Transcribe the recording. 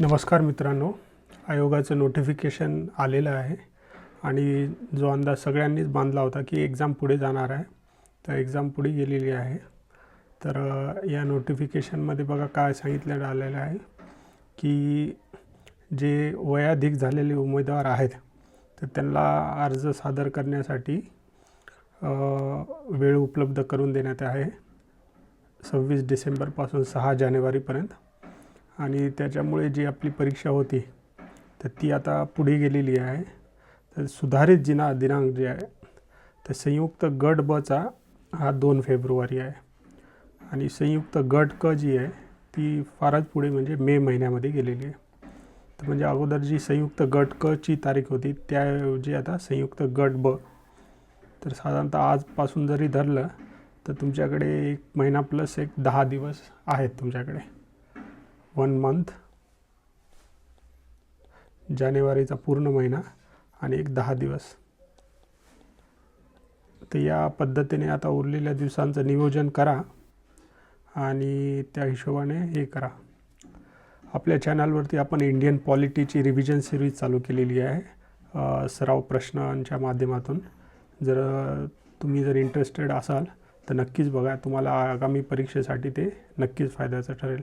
नमस्कार मित्रांनो. आयोगाचं नोटिफिकेशन आलेलं आहे. आणि जो अंदाज सगळ्यांनीच बांधला होता की एक्झाम पुढे जाणार आहे. तर एक्झाम पुढे गेलेली आहे. तर या नोटिफिकेशनमध्ये बघा काय सांगितलं आलेलं आहे की जे वयाधिक झालेले उमेदवार आहेत तर त्यांना अर्ज सादर करण्यासाठी वेळ उपलब्ध करून देण्यात आहे. सव्वीस डिसेंबरपासून सहा जानेवारीपर्यंत. आणि त्याच्यामुळे जी आपली परीक्षा होती तर ती आता पुढे गेलेली आहे. तर सुधारित जिना दिनांक जे आहे तर संयुक्त गट बचा हा दोन फेब्रुवारी आहे. आणि संयुक्त गट क जी आहे ती फारच पुढे म्हणजे मे महिन्यामध्ये गेलेली आहे. तर म्हणजे अगोदर जी संयुक्त गट क ची तारीख होती त्याऐवजी आता संयुक्त गट ब. तर साधारणतः आजपासून जरी धरलं तर तुमच्याकडे एक महिना प्लस एक दहा दिवस आहेत तुमच्याकडे. वन मंथ जानेवारीचा पूर्ण महिना आणि एक दहा दिवस. तर या पद्धतीने आता उरलेल्या दिवसांचं नियोजन करा आणि त्या हिशोबाने हे करा. आपल्या चॅनलवरती आपण इंडियन पॉलिटीची रिव्हिजन सिरीज चालू केलेली आहे. सराव प्रश्नांच्या माध्यमातून. जर तुम्ही जर इंटरेस्टेड असाल तर नक्कीच बघा. तुम्हाला आगामी परीक्षेसाठी ते नक्कीच फायद्याचं ठरेल.